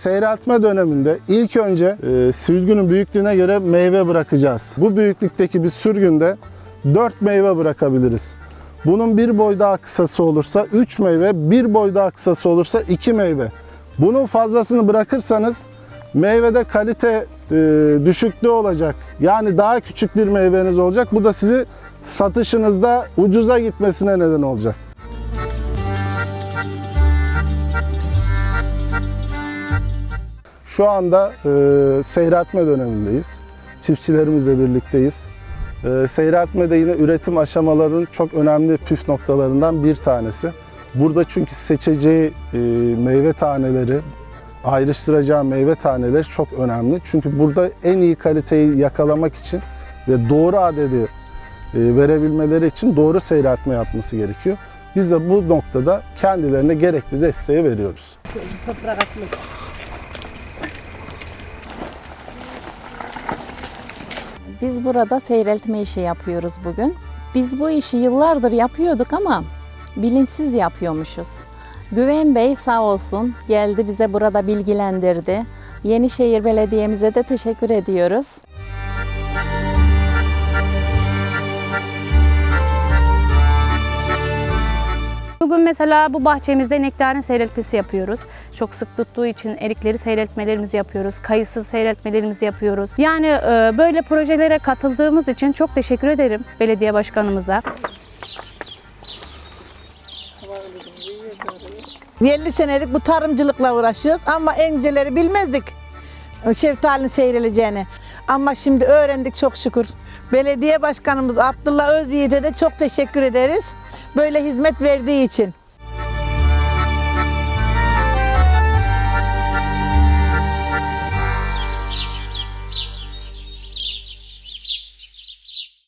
seyreltme döneminde ilk önce e, sürgünün büyüklüğüne göre meyve bırakacağız. Bu büyüklükteki bir sürgünde 4 meyve bırakabiliriz. Bunun bir boy daha kısası olursa 3 meyve, bir boy daha kısası olursa 2 meyve. Bunun fazlasını bırakırsanız meyvede kalite e, düşüklüğü olacak. Yani daha küçük bir meyveniz olacak. Bu da sizi satışınızda ucuza gitmesine neden olacak. Şu anda e, seyretme dönemindeyiz. Çiftçilerimizle birlikteyiz. E, seyretme de yine üretim aşamalarının çok önemli püf noktalarından bir tanesi. Burada çünkü seçeceği e, meyve taneleri, ayrıştıracağı meyve taneleri çok önemli. Çünkü burada en iyi kaliteyi yakalamak için ve doğru adedi e, verebilmeleri için doğru seyretme yapması gerekiyor. Biz de bu noktada kendilerine gerekli desteği veriyoruz. Biz burada seyreltme işi yapıyoruz bugün. Biz bu işi yıllardır yapıyorduk ama bilinçsiz yapıyormuşuz. Güven Bey sağ olsun geldi bize burada bilgilendirdi. Yenişehir Belediye'mize de teşekkür ediyoruz. Bugün mesela bu bahçemizde nektarin seyreltmesi yapıyoruz. Çok sık tuttuğu için erikleri seyreltmelerimizi yapıyoruz. Kayısı seyreltmelerimizi yapıyoruz. Yani e, böyle projelere katıldığımız için çok teşekkür ederim belediye başkanımıza. 50 senelik bu tarımcılıkla uğraşıyoruz ama önceleri bilmezdik şeftalinin seyreleceğini. Ama şimdi öğrendik çok şükür. Belediye başkanımız Abdullah Özyiğit'e de çok teşekkür ederiz. Böyle hizmet verdiği için.